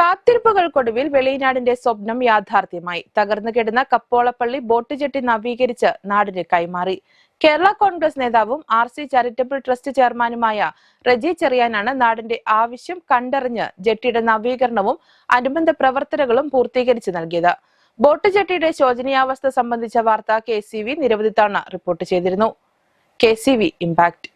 കാത്തിരിപ്പുകൾക്കൊടുവിൽ വെളിയനാടിന്റെ സ്വപ്നം യാഥാർത്ഥ്യമായി. തകർന്നു കിടന്ന കപ്പോളപ്പള്ളി ബോട്ട് ജെട്ടി നവീകരിച്ച് നാടിന് കൈമാറി. കേരള കോൺഗ്രസ് നേതാവും ആർ സി ചാരിറ്റബിൾ ട്രസ്റ്റ് ചെയർമാനുമായ റജി ചെറിയാനാണ് നാടിന്റെ ആവശ്യം കണ്ടറിഞ്ഞ് ജെട്ടിയുടെ നവീകരണവും അനുബന്ധ പ്രവർത്തനങ്ങളും പൂർത്തീകരിച്ച് നൽകിയത്. ബോട്ട് ജെട്ടിയുടെ ശോചനീയാവസ്ഥ സംബന്ധിച്ച വാർത്ത കെ സി വി നിരവധി തവണ റിപ്പോർട്ട് ചെയ്തിരുന്നു. K C V impact.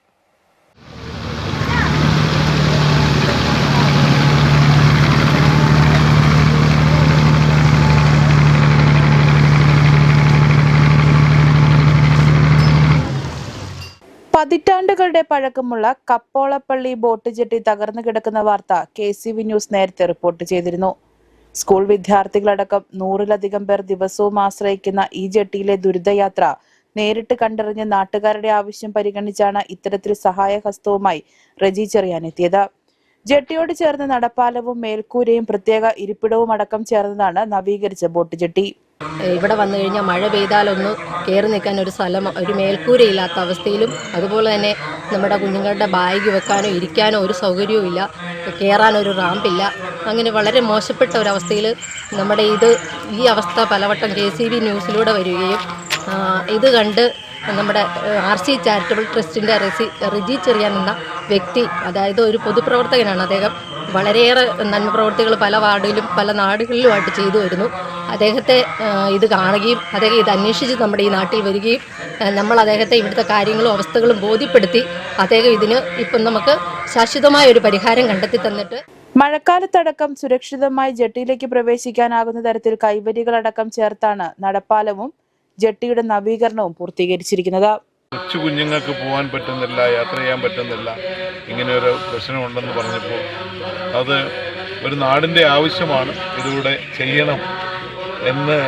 പതിറ്റാണ്ടുകളുടെ പഴക്കമുള്ള കപ്പോളപ്പള്ളി ബോട്ട് ജെട്ടി തകർന്നു കിടക്കുന്ന വാർത്ത കെ സി വി ന്യൂസ് നേരത്തെ റിപ്പോർട്ട് ചെയ്തിരുന്നു. സ്കൂൾ വിദ്യാർത്ഥികളടക്കം നൂറിലധികം പേർ ദിവസവും ആശ്രയിക്കുന്ന ഈ ജെട്ടിയിലെ ദുരിതയാത്ര നേരിട്ട് കണ്ടറിഞ്ഞ് നാട്ടുകാരുടെ ആവശ്യം പരിഗണിച്ചാണ് ഇത്തരത്തിൽ സഹായഹസ്തവുമായി റജി ചെറിയാനെത്തിയത്. ജെട്ടിയോട് ചേർന്ന് നടപ്പാലവും മേൽക്കൂരയും പ്രത്യേക ഇരിപ്പിടവും അടക്കം ചേർന്നതാണ് നവീകരിച്ച ബോട്ട് ജെട്ടി. ഇവിടെ വന്നു കഴിഞ്ഞാൽ മഴ പെയ്താലൊന്ന് കയറി നിൽക്കാൻ ഒരു സ്ഥലം ഒരു മേൽക്കൂരയില്ലാത്ത അവസ്ഥയിലും അതുപോലെ തന്നെ നമ്മുടെ കുഞ്ഞുങ്ങളുടെ ബാഗ് വെക്കാനോ ഇരിക്കാനോ ഒരു സൗകര്യവും ഇല്ല കയറാനൊരു റാമ്പില്ല അങ്ങനെ വളരെ മോശപ്പെട്ട ഒരവസ്ഥയിൽ നമ്മുടെ ഇത് ഈ അവസ്ഥ പലവട്ടം കെ സി ബി ന്യൂസിലൂടെ വരികയും ഇത് കണ്ട് നമ്മുടെ ആർ സി ചാരിറ്റബിൾ ട്രസ്റ്റിന്റെ റെസി റിജി ചെറിയാൻ എന്ന വ്യക്തി അതായത് ഒരു പൊതുപ്രവർത്തകനാണ് അദ്ദേഹം. വളരെയേറെ നന്മ പ്രവർത്തികൾ പല വാർഡിലും പല നാടുകളിലുമായിട്ട് ചെയ്തു വരുന്നു. അദ്ദേഹത്തെ ഇത് കാണുകയും അദ്ദേഹം ഇത് അന്വേഷിച്ച് നമ്മുടെ ഈ നാട്ടിൽ വരികയും നമ്മൾ അദ്ദേഹത്തെ ഇവിടുത്തെ കാര്യങ്ങളും അവസ്ഥകളും ബോധ്യപ്പെടുത്തി അദ്ദേഹം ഇതിന് ഇപ്പം നമുക്ക് ശാശ്വതമായ ഒരു പരിഹാരം കണ്ടെത്തി തന്നിട്ട് മഴക്കാലത്തടക്കം സുരക്ഷിതമായി ജെട്ടിയിലേക്ക് പ്രവേശിക്കാനാകുന്ന തരത്തിൽ കൈവരികളടക്കം ചേർത്താണ് നടപ്പാലവും ജെട്ടിയുടെ നവീകരണവും പൂർത്തീകരിച്ചിരിക്കുന്നത്. കൊച്ചു കുഞ്ഞുങ്ങൾക്ക് പോകാൻ പറ്റുന്നില്ല യാത്ര ചെയ്യാൻ പറ്റുന്നില്ല ഇങ്ങനെ ഒരു പ്രശ്നമുണ്ടെന്ന് പറഞ്ഞപ്പോൾ അത് ഒരു നാടിന്റെ ആവശ്യമാണ് ഇതിലൂടെ ചെയ്യണം എന്ന്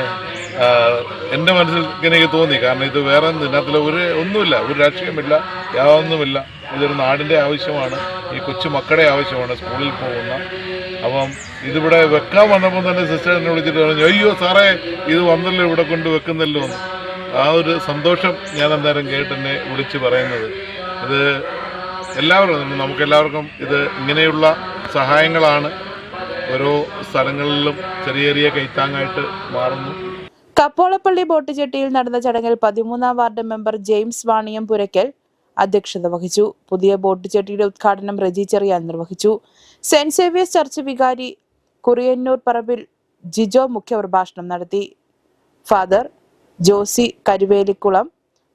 എന്റെ മനസ്സിൽ എനിക്ക് തോന്നി. കാരണം ഇത് വേറെ ഇതിനകത്തിൽ ഒരു ഒന്നുമില്ല. ഒരു രാഷ്ട്രീയമില്ല യാതൊന്നുമില്ല. ഇതൊരു നാടിന്റെ ആവശ്യമാണ്. ഈ കൊച്ചു മക്കളുടെ ആവശ്യമാണ് സ്കൂളിൽ പോകുന്ന. അപ്പം ഇതിവിടെ വെക്കാൻ വന്നപ്പോൾ തന്നെ സിസ്റ്റർ എന്നെ വിളിച്ചിട്ട് പറഞ്ഞു അയ്യോ സാറേ ഇത് വന്നല്ലോ ഇവിടെ കൊണ്ട് വെക്കുന്നല്ലോ ആ ഒരു സന്തോഷം ഞാൻ അന്നേരം കേട്ടെന്നെ വിളിച്ച് പറയുന്നത്. ഇത് എല്ലാവരും നമുക്ക് എല്ലാവർക്കും ഇത് ഇങ്ങനെയുള്ള സഹായങ്ങളാണ്. ഓരോ സ്ഥലങ്ങളിലും ചെറിയ ചെറിയ കൈത്താങ്ങായിട്ട് മാറുന്നു. കപ്പോളപ്പള്ളി ബോട്ട് ജെട്ടിയിൽ നടന്ന ചടങ്ങിൽ പതിമൂന്നാം ward member James Vaniyampurackal അധ്യക്ഷത വഹിച്ചു. പുതിയ ബോട്ട് ജെട്ടിയുടെ ഉദ്ഘാടനം റജി ചെറിയാൻ നിർവഹിച്ചു. സെന്റ് സേവിയേഴ്സ് ചർച്ച് വികാരി കുറിയന്നൂർ പറമ്പിൽ ജിജോ മുഖ്യപ്രഭാഷണം നടത്തി. ഫാദർ ജോസി കരുവേലിക്കുളം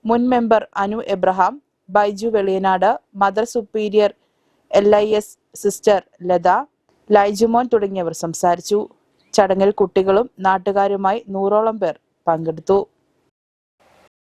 മുൻ member Anu Abraham Baiju Veliyanad mother superior L I S sister Latha Laijumon തുടങ്ങിയവർ സംസാരിച്ചു. ചടങ്ങിൽ കുട്ടികളും നാട്ടുകാരുമായി നൂറോളം പേർ പങ്കെടുത്തു.